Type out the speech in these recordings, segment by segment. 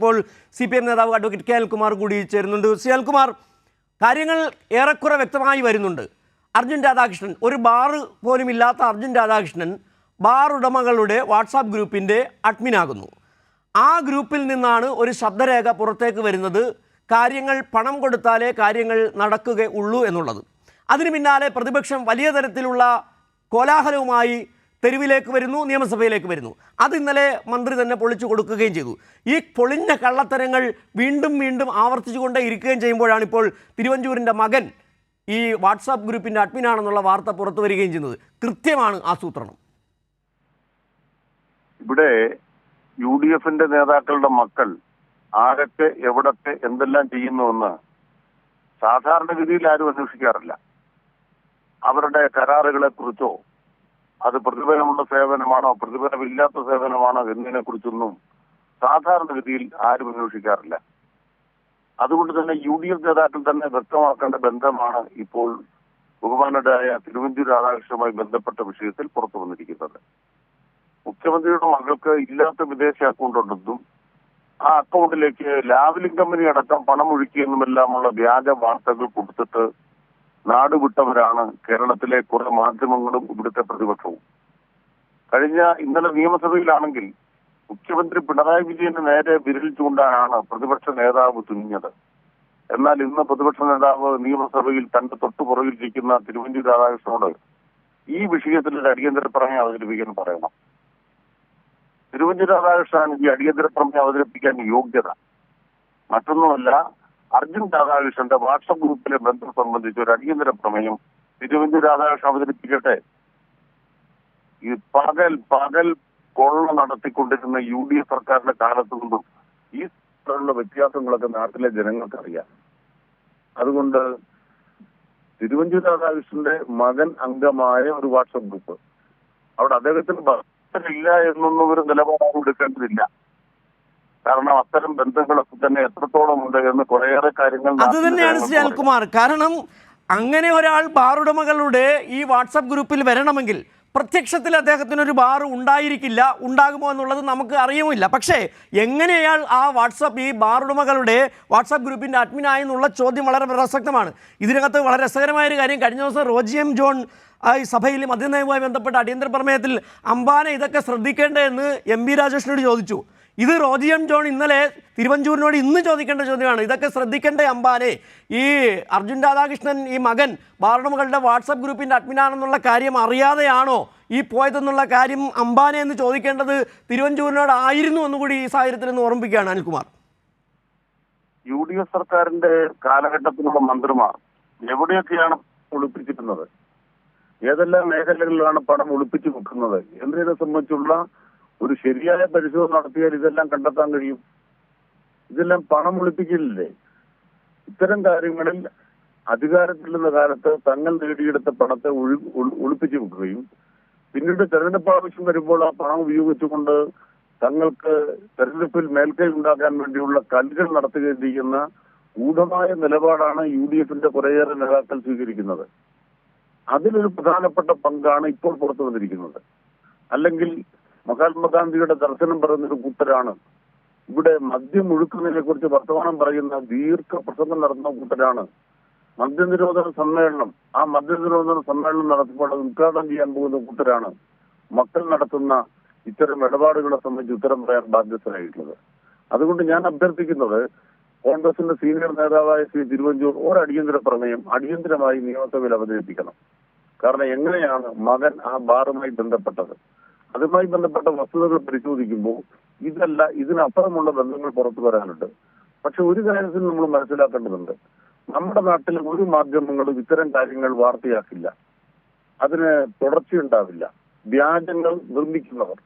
ഇപ്പോൾ C P M നേതാവ് advocate K അൽകുമാർ കൂടി ചേരുന്നുണ്ട്. സി അൽകുമാർ കാര്യങ്ങൾ ഏറെക്കുറെ വ്യക്തമായി വരുന്നുണ്ട്. അർജുൻ രാധാകൃഷ്ണൻ ഒരു ബാർ പോലും ഇല്ലാത്ത അർജുൻ രാധാകൃഷ്ണൻ ബാർ ഉടമകളുടെ വാട്സാപ്പ് ഗ്രൂപ്പിന്റെ അഡ്മിനാകുന്നു ആ ഗ്രൂപ്പിൽ നിന്നാണ് ഒരു ശബ്ദരേഖ പുറത്തേക്ക് വരുന്നത്. കാര്യങ്ങൾ പണം കൊടുത്താലേ കാര്യങ്ങൾ നടക്കുകയുള്ളൂ എന്നുള്ളത്. അതിന് പിന്നാലെ പ്രതിപക്ഷം വലിയ തരത്തിലുള്ള കോലാഹലവുമായി തെരുവിലേക്ക് വരുന്നു നിയമസഭയിലേക്ക് വരുന്നു. അത് ഇന്നലെ മന്ത്രി തന്നെ പൊളിച്ചു കൊടുക്കുകയും ചെയ്തു. ഈ പൊളിഞ്ഞ കള്ളത്തരങ്ങൾ വീണ്ടും വീണ്ടും ആവർത്തിച്ചുകൊണ്ടേ ഇരിക്കുകയും ചെയ്യുമ്പോഴാണ് ഇപ്പോൾ തിരുവഞ്ചൂരിന്റെ മകൻ ഈ വാട്സാപ്പ് ഗ്രൂപ്പിന്റെ അഡ്മിനാണെന്നുള്ള വാർത്ത പുറത്തു വരികയും ചെയ്യുന്നത്. കൃത്യമാണ് ആസൂത്രണം. ഇവിടെ യു ഡി എഫിന്റെ നേതാക്കളുടെ മക്കൾ ആരൊക്കെ എവിടൊക്കെ എന്തെല്ലാം ചെയ്യുന്നുവെന്ന് സാധാരണഗതിയിൽ ആരും അന്വേഷിക്കാറില്ല. അവരുടെ കരാറുകളെ കുറിച്ചോ അത് പ്രതിഫലമുള്ള സേവനമാണോ? പ്രതിഫലമില്ലാത്ത സേവനമാണോ എന്നതിനെ കുറിച്ചൊന്നും സാധാരണഗതിയിൽ ആരും അന്വേഷിക്കാറില്ല. അതുകൊണ്ട് തന്നെ യു ഡി എഫ് നേതാക്കൾ തന്നെ വ്യക്തമാക്കേണ്ട ബന്ധമാണ് ഇപ്പോൾ ബഹുമാനരായ തിരുവഞ്ചൂർ രാധാകൃഷ്ണനുമായി ബന്ധപ്പെട്ട വിഷയത്തിൽ പുറത്തു വന്നിരിക്കുന്നത്. മുഖ്യമന്ത്രിയുടെ മകൾക്ക് ഇല്ലാത്ത വിദേശ അക്കൗണ്ട് ഉണ്ടെന്നും ആ അക്കൗണ്ടിലേക്ക് ലാവലിംഗ് കമ്പനി അടക്കം പണം ഒഴുക്കിയെന്നുമെല്ലാമുള്ള വ്യാജ വാർത്തകൾ കൊടുത്തിട്ട് നാടുവിട്ടവരാണ് കേരളത്തിലെ കുറെ മാധ്യമങ്ങളും ഇവിടുത്തെ പ്രതിപക്ഷവും. കഴിഞ്ഞ ഇന്നലെ നിയമസഭയിലാണെങ്കിൽ മുഖ്യമന്ത്രി പിണറായി വിജയന് നേരെ വിരൽ ചൂണ്ടാനാണ് പ്രതിപക്ഷ നേതാവ് തുനിഞ്ഞത്. എന്നാൽ ഇന്ന് പ്രതിപക്ഷ നേതാവ് നിയമസഭയിൽ തന്റെ തൊട്ടുപുറകിലിരിക്കുന്ന തിരുവഞ്ചൂർ രാധാകൃഷ്ണനോട് ഈ വിഷയത്തിൽ ഒരു അടിയന്തര പ്രമേയം അവതരിപ്പിക്കാൻ പറയണം. തിരുവഞ്ചൂർ രാധാകൃഷ്ണൻ ഈ അടിയന്തര പ്രമേയം അവതരിപ്പിക്കാൻ യോഗ്യത. മറ്റൊന്നുമല്ല അർജുൻ രാധാകൃഷ്ണന്റെ വാട്സപ്പ് ഗ്രൂപ്പിലെ ബന്ധം സംബന്ധിച്ച് ഒരു അടിയന്തര പ്രമേയം തിരുവഞ്ചൂർ രാധാകൃഷ്ണൻ അവതരിപ്പിക്കട്ടെ? ഈ പകൽ പകൽ കൊള്ള നടത്തിക്കൊണ്ടിരുന്ന യു ഡി എഫ് സർക്കാരിന്റെ കാലത്തു നിന്നും ഈ തരത്തിലുള്ള വ്യത്യാസങ്ങളൊക്കെ നാട്ടിലെ ജനങ്ങൾക്ക് അറിയാം അതുകൊണ്ട് തിരുവഞ്ചൂർ രാധാകൃഷ്ണന്റെ മകൻ അംഗമായ ഒരു വാട്സപ്പ് ഗ്രൂപ്പ്. അവിടെ അദ്ദേഹത്തിന് ഭക്തരില്ല എന്നൊന്നും ഒരു നിലപാടാണ് എടുക്കേണ്ടതില്ല. കാരണം അത്തരം ബന്ധങ്ങളൊക്കെ തന്നെ എത്രത്തോളം ഉണ്ട് എന്ന് കുറേയേറെ കാര്യങ്ങൾ അത് തന്നെയാണ് ശ്രീ അൽകുമാർ. കാരണം അങ്ങനെ ഒരാൾ ബാറുടമകളുടെ ഈ വാട്സപ്പ് ഗ്രൂപ്പിൽ വരണമെങ്കിൽ പ്രത്യക്ഷത്തിൽ അദ്ദേഹത്തിന് ഒരു ബാർ ഉണ്ടായിരിക്കില്ല ഉണ്ടാകുമോ എന്നുള്ളത് നമുക്ക് അറിയുമില്ല. പക്ഷേ എങ്ങനെ അയാൾ ആ വാട്സപ്പ് ഈ ബാറുടമകളുടെ വാട്സപ്പ് ഗ്രൂപ്പിന്റെ അഡ്മിനായി എന്നുള്ള ചോദ്യം വളരെ പ്രസക്തമാണ്. ഇതിനകത്ത് വളരെ രസകരമായ ഒരു കാര്യം കഴിഞ്ഞ ദിവസം റോജി എം ജോൺ ഈ സഭയിൽ മദ്യനയവുമായി ബന്ധപ്പെട്ട അടിയന്തര പ്രമേയത്തിൽ അംബാനെ ഇതൊക്കെ ശ്രദ്ധിക്കേണ്ടതെന്ന് എം ബി രാജേഷിനോട് ചോദിച്ചു. ഇത് റോജിയം ജോൺ ഇന്നലെ തിരുവഞ്ചൂരിനോട് ഇന്ന് ചോദിക്കേണ്ട ചോദ്യമാണ്. ഇതൊക്കെ ശ്രദ്ധിക്കേണ്ട അമ്പാനെ ഈ അർജുൻ രാധാകൃഷ്ണൻ ഈ മകൻ ബാറുടമകളുടെ വാട്സപ്പ് ഗ്രൂപ്പിന്റെ അഡ്മിനാണെന്നുള്ള കാര്യം അറിയാതെയാണോ ഈ പോയതെന്നുള്ള കാര്യം അംബാനെ എന്ന് ചോദിക്കേണ്ടത് തിരുവഞ്ചൂരിനോട് ആയിരുന്നു എന്നുകൂടി ഈ സാഹചര്യത്തിൽ നിന്ന് ഓർമ്മിപ്പിക്കുകയാണ് അനിൽകുമാർ. യു ഡി എഫ് സർക്കാരിന്റെ കാലഘട്ടത്തിലുള്ള മന്ത്രിമാർ എവിടെയൊക്കെയാണ് ഒളിപ്പിച്ചിരുന്നത് ഏതെല്ലാം മേഖലകളിലാണ് പണം ഒളിപ്പിച്ചു വെക്കുന്നത്? എന്നതിനെ സംബന്ധിച്ചുള്ള ഒരു ശരിയായ പരിശോധന നടത്തിയാൽ ഇതെല്ലാം കണ്ടെത്താൻ കഴിയും. ഇതെല്ലാം പണം ഒളിപ്പിക്കില്ലേ ഇത്തരം കാര്യങ്ങളിൽ അധികാരത്തിലുള്ള കാലത്ത് തങ്ങൾ നേടിയെടുത്ത പണത്തെ ഒളിപ്പിച്ചു വെക്കുകയും പിന്നീട് തെരഞ്ഞെടുപ്പ് ആവശ്യം വരുമ്പോൾ ആ പണം ഉപയോഗിച്ചുകൊണ്ട് തങ്ങൾക്ക് തെരഞ്ഞെടുപ്പിൽ മേൽക്കൈ ഉണ്ടാക്കാൻ വേണ്ടിയുള്ള കളികൾ നടത്തുകയും ചെയ്യുന്ന ഗൂഢമായ നിലപാടാണ് യു ഡി എഫിന്റെ കുറേയേറെ നേതാക്കൾ സ്വീകരിക്കുന്നത്. അതിലൊരു പ്രധാനപ്പെട്ട പങ്കാണ് ഇപ്പോൾ പുറത്തു വന്നിരിക്കുന്നത് അല്ലെങ്കിൽ മഹാത്മാഗാന്ധിയുടെ ദർശനം പറയുന്നൊരു കൂട്ടരാണ്. ഇവിടെ മദ്യം ഒഴുക്കുന്നതിനെ കുറിച്ച് വർത്തമാനം പറയുന്ന ദീർഘ പ്രസംഗം നടത്തുന്ന കൂട്ടരാണ്. മദ്യനിരോധന സമ്മേളനം ആ മദ്യനിരോധന സമ്മേളനം നടത്തുമ്പോൾ അത് ഉദ്ഘാടനം ചെയ്യാൻ പോകുന്ന കൂട്ടരാണ്. മക്കൾ നടത്തുന്ന ഇത്തരം ഇടപാടുകളെ സംബന്ധിച്ച് ഉത്തരം പറയാൻ ബാധ്യസ്ഥരായിട്ടുള്ളത്. അതുകൊണ്ട് ഞാൻ അഭ്യർത്ഥിക്കുന്നത് കോൺഗ്രസിന്റെ സീനിയർ നേതാവായ ശ്രീ തിരുവഞ്ചൂർ ഒരു അടിയന്തര പ്രമേയം അടിയന്തരമായി നിയമസഭയിൽ അവതരിപ്പിക്കണം. കാരണം എങ്ങനെയാണ് മകൻ ആ ബാറുമായി ബന്ധപ്പെട്ടത്? അതുമായി ബന്ധപ്പെട്ട വസ്തുതകൾ പരിശോധിക്കുമ്പോൾ ഇതല്ല ഇതിനപ്പുറമുള്ള ബന്ധങ്ങൾ പുറത്തു വരാനുണ്ട്. പക്ഷെ ഒരു കാര്യത്തിൽ നമ്മൾ മനസ്സിലാക്കേണ്ടതുണ്ട്. നമ്മുടെ നാട്ടിൽ ഒരു മാധ്യമങ്ങളും ഇത്തരം കാര്യങ്ങൾ വാർത്തയാക്കില്ല. അതിന് തുടർച്ചയുണ്ടാവില്ല. വ്യാജങ്ങൾ നിർമ്മിക്കുന്നവർ.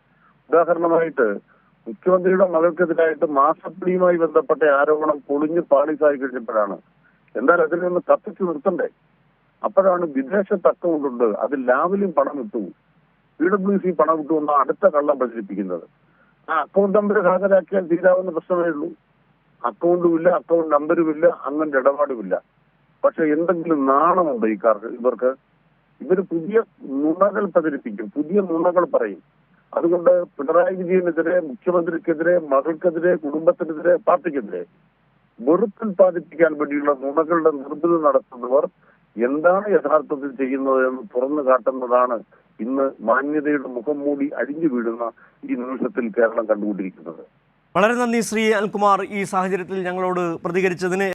ഉദാഹരണമായിട്ട് മുഖ്യമന്ത്രിയുടെ മകൾക്കെതിരായിട്ട് മാസപ്പടിയുമായി ബന്ധപ്പെട്ട ആരോപണം പൊളിഞ്ഞ് പാളിസായി കഴിഞ്ഞപ്പോഴാണ്. എന്തായാലും അതിൽ നിന്ന് കത്തിച്ചു നിർത്തണ്ടേ? അപ്പോഴാണ് വിദേശ അതിൽ ലാവിലും പണം ഇട്ടു. പി ഡബ്ല്യു സി പണം ഇട്ടു അടുത്ത കള്ളം പ്രചരിപ്പിക്കുന്നത്. ആ അക്കൗണ്ട് നമ്പർ ഹാജരാക്കിയാൽ തീരാവുന്ന പ്രശ്നമേ ഉള്ളൂ അക്കൗണ്ടും ഇല്ല അക്കൗണ്ട് നമ്പരും ഇല്ല അങ്ങനെ ഇടപാടുമില്ല പക്ഷെ എന്തെങ്കിലും നാണമുണ്ടോ ഈ കാർക്ക് ഇവർക്ക്? ഇവർ പുതിയ നുണകൾ പ്രചരിപ്പിക്കും പുതിയ നുണകൾ പറയും. അതുകൊണ്ട് പിണറായി വിജയനെതിരെ മുഖ്യമന്ത്രിക്കെതിരെ മകൾക്കെതിരെ കുടുംബത്തിനെതിരെ പാർട്ടിക്കെതിരെ വെറുപ്പുൽപാദിപ്പിക്കാൻ വേണ്ടിയുള്ള നുണകളുടെ നിർമ്മിതി നടത്തുന്നവർ എന്താണ് യഥാർത്ഥത്തിൽ ചെയ്യുന്നത് എന്ന് തുറന്നു കാട്ടുന്നതാണ് ഇന്ന് മാന്യതയുടെ മുഖം മൂടി അഴിഞ്ഞു വീഴുന്ന ഈ നിമിഷത്തിൽ കേരളം കണ്ടുകൊണ്ടിരിക്കുന്നത്. വളരെ നന്ദി ശ്രീ അൽകുമാർ ഈ സാഹചര്യത്തിൽ ഞങ്ങളോട് പ്രതികരിച്ചതിന്